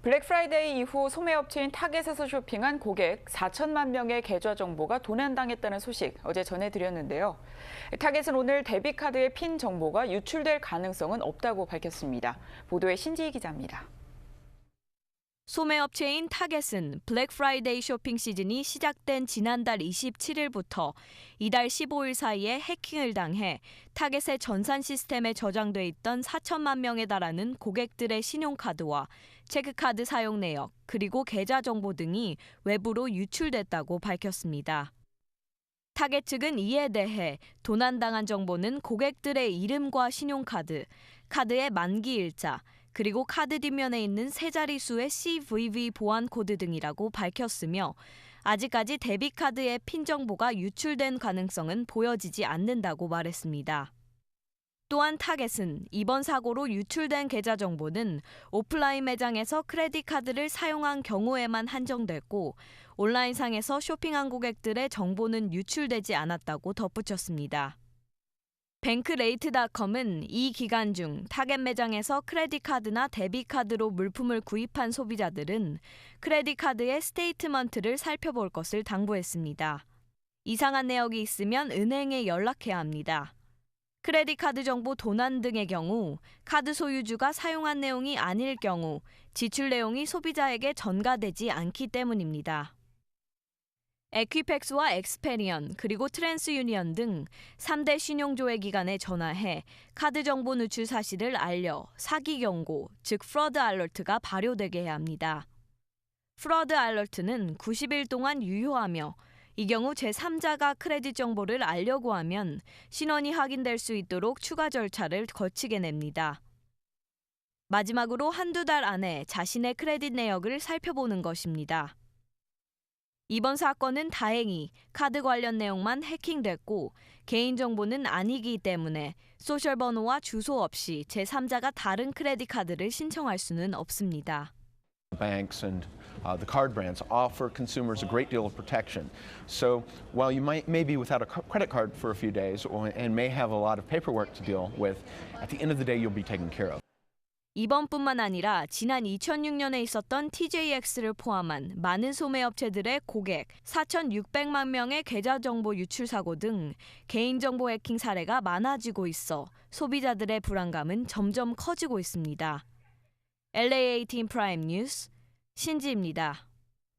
블랙 프라이데이 이후 소매업체인 타겟에서 쇼핑한 고객 4천만 명의 계좌 정보가 도난당했다는 소식 어제 전해드렸는데요. 타겟은 오늘 데비카드의 핀 정보가 유출될 가능성은 없다고 밝혔습니다. 보도에 신지희 기자입니다. 소매업체인 타겟은 블랙 프라이데이 쇼핑 시즌이 시작된 지난달 27일부터 이달 15일 사이에 해킹을 당해 타겟의 전산 시스템에 저장돼 있던 4천만 명에 달하는 고객들의 신용카드와 체크카드 사용 내역, 그리고 계좌 정보 등이 외부로 유출됐다고 밝혔습니다. 타겟 측은 이에 대해 도난당한 정보는 고객들의 이름과 신용카드, 카드의 만기 일자, 그리고 카드 뒷면에 있는 세 자릿수의 CVV 보안 코드 등이라고 밝혔으며 아직까지 데비카드의 핀 정보가 유출된 가능성은 보여지지 않는다고 말했습니다. 또한 타겟은 이번 사고로 유출된 계좌 정보는 오프라인 매장에서 크레딧 카드를 사용한 경우에만 한정됐고 온라인상에서 쇼핑한 고객들의 정보는 유출되지 않았다고 덧붙였습니다. 뱅크레이트닷컴은 이 기간 중 타겟 매장에서 크레딧 카드나 데비 카드로 물품을 구입한 소비자들은 크레딧 카드의 스테이트먼트를 살펴볼 것을 당부했습니다. 이상한 내역이 있으면 은행에 연락해야 합니다. 크레딧 카드 정보 도난 등의 경우 카드 소유주가 사용한 내용이 아닐 경우 지출 내용이 소비자에게 전가되지 않기 때문입니다. 에퀴펙스와 엑스페리언 그리고 트랜스유니언 등 3대 신용조회 기관에 전화해 카드 정보 누출 사실을 알려 사기 경고, 즉 프러드 알러트가 발효되게 해야 합니다. 프러드 알러트는 90일 동안 유효하며 이 경우 제3자가 크레딧 정보를 알려고 하면 신원이 확인될 수 있도록 추가 절차를 거치게 냅니다. 마지막으로 한두 달 안에 자신의 크레딧 내역을 살펴보는 것입니다. 이번 사건은 다행히 카드 관련 내용만 해킹됐고 개인정보는 아니기 때문에 소셜 번호와 주소 없이 제3자가 다른 크레딧 카드를 신청할 수는 없습니다. Banks and uh, the card brands offer consumers a great deal of protection. So while you might may be without a credit card for a few days or, and may have a lot of paperwork to deal with, at the end of the day you'll be taken care of. 이번뿐만 아니라 지난 2006년에 있었던 TJX를 포함한 많은 소매업체들의 고객 4,600만 명의 계좌 정보 유출 사고 등 개인정보 해킹 사례가 많아지고 있어 소비자들의 불안감은 점점 커지고 있습니다. LA18 프라임 뉴스 신지입니다.